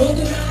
모두 나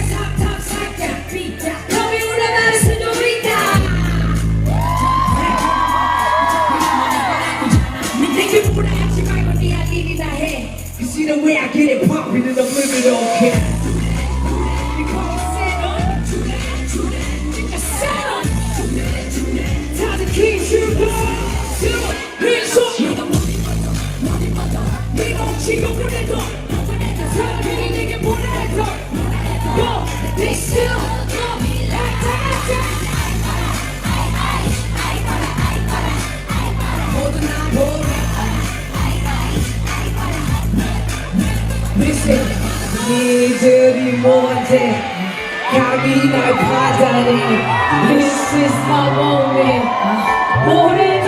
the way I get it popping in the living room. Listen 니들이 뭔데 감히 날 받아내 This is my moment 올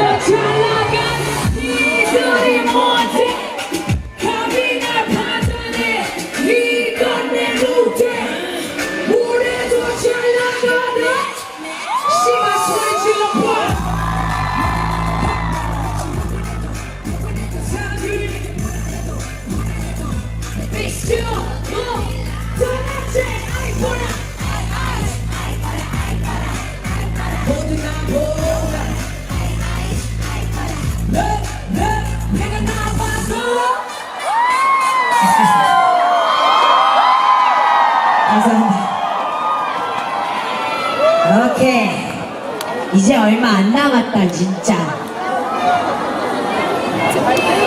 감사합니다. 오케이. 이제 얼마 안 남았다, 진짜.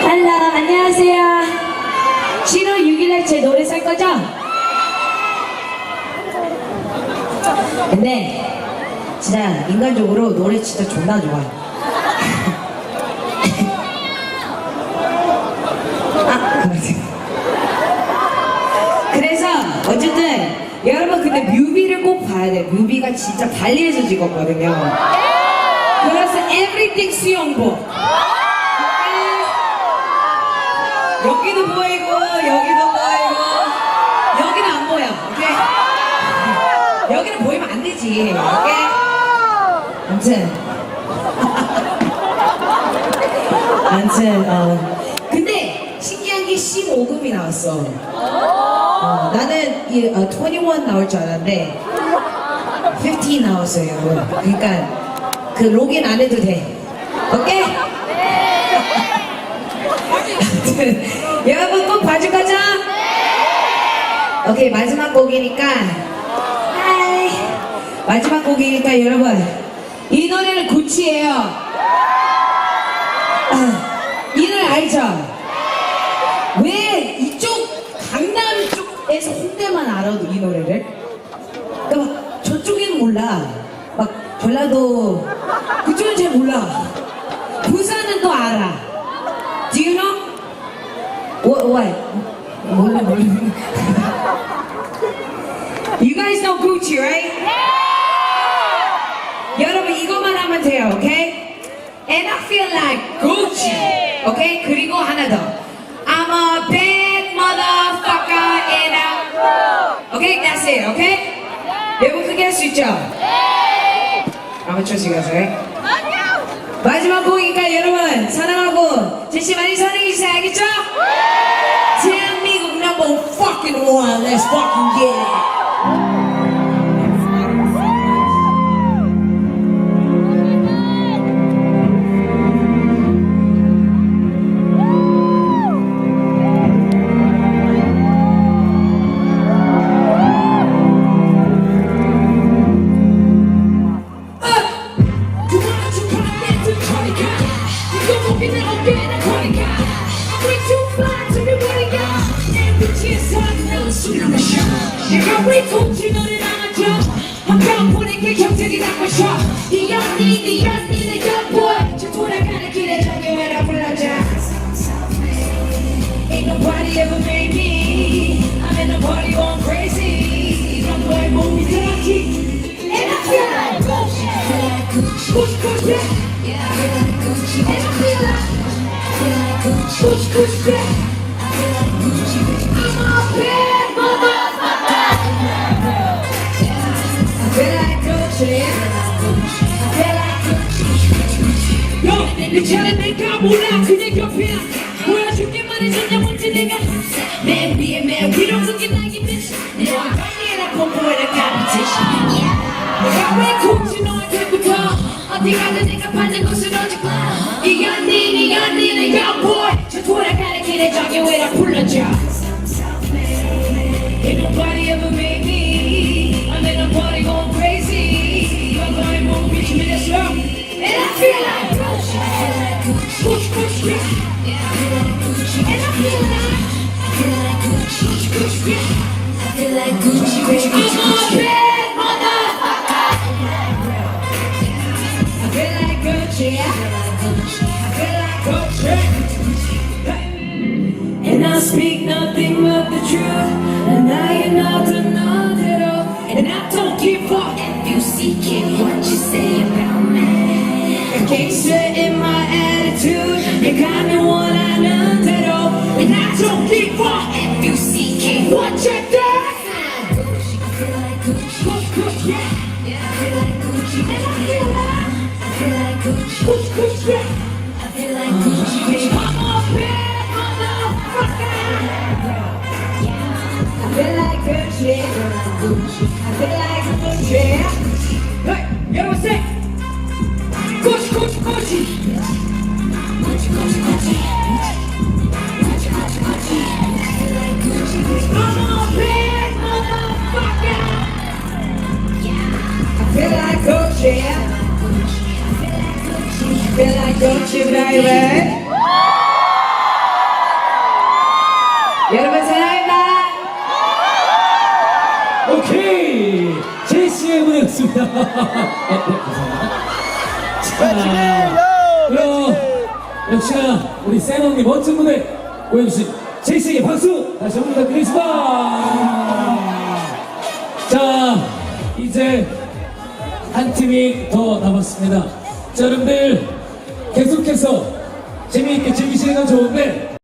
할로, 안녕하세요. 7월 6일날 제 노래 살 거죠? 근데, 진짜 인간적으로 노래 진짜 존나 좋아. 아, 그러지. 그래서 어쨌든 여러분 근데 뮤비를 꼭 봐야 돼. 뮤비가 진짜 발리에서 찍었거든요. 그래서 everything 수영복. 여기도 보이고 여기도 보이고 여기는 안 보여. 오케이? 여기는 보이면 안 되지. 오케이? 아무튼 아무튼 어 근데 신기한 게 15금이 나왔어. 어, 나는 이, 어, 21 나올 줄 알았는데 15 나왔어요. 여러분 그러니까 그 로그인 안 해도 돼. 오케이? 아무튼 여러분 꼭 봐줄 거죠? 오케이 마지막 곡이니까. 하이. 마지막 곡이니까 여러분 이 노래는 구치예요. 아, 이 노래 알죠? 왜 이쪽 강남 쪽에서 홍대만 알아도 이 노래를? 그러니까 막 저쪽에는 몰라. 막 전라도 그쪽은 잘 몰라. 부산은 또 알아. Do you know? What? what? 몰라 몰라. You guys know Gucci, right? 여러분 이것만 하면 돼요, okay? And I feel like Gucci, okay? 그리고 하나 더. I'm a bad motherfucker and I Okay, that's it, okay? 여러분 크게 할수 있죠? 아마추어 시가세 마지막 곡이니까 여러분 사랑하고 제시 많이 사랑해주세요. 알겠죠? 대한민국 number fucking one let's fucking get kiss hot now, sooner or You got way too cute, and I'm a job. I'm down, put it, get your titty like a shot. The young need, the young need, the young boy. Just what I gotta get it, you and I apologize. Ain't nobody ever made me. I'm in the party going crazy. From the way movies that I keep. Push I push like Gucci. Push, push, back. Yeah, I feel like Gucci. And I feel like. I feel like Gucci. Push, push, back. I feel like Gucci. 내가 몰라. 그냥 옆이야 보여줄게만 해줬냐 뭔지 내가. 맨 위에 맨 위로 그게 나기 bitch 너와 관계라 뽀뽀해라 competition 내가 왜 굳이 너한테부터 어디 가든 내가 받는 곳은 오직 이 언니 네 언니 내 youngboy 저 돌아가는 길에 저기 왜라 불러줘. Ain't nobody Gucci, baby, I feel like Gucci, 세노님 멋진 무대 보여주신 제시에게 박수 다시 한번 부탁드리겠습니다. 자, 이제 한 팀이 더 남았습니다. 자, 여러분들 계속해서 재미있게 즐기시는 건 좋은데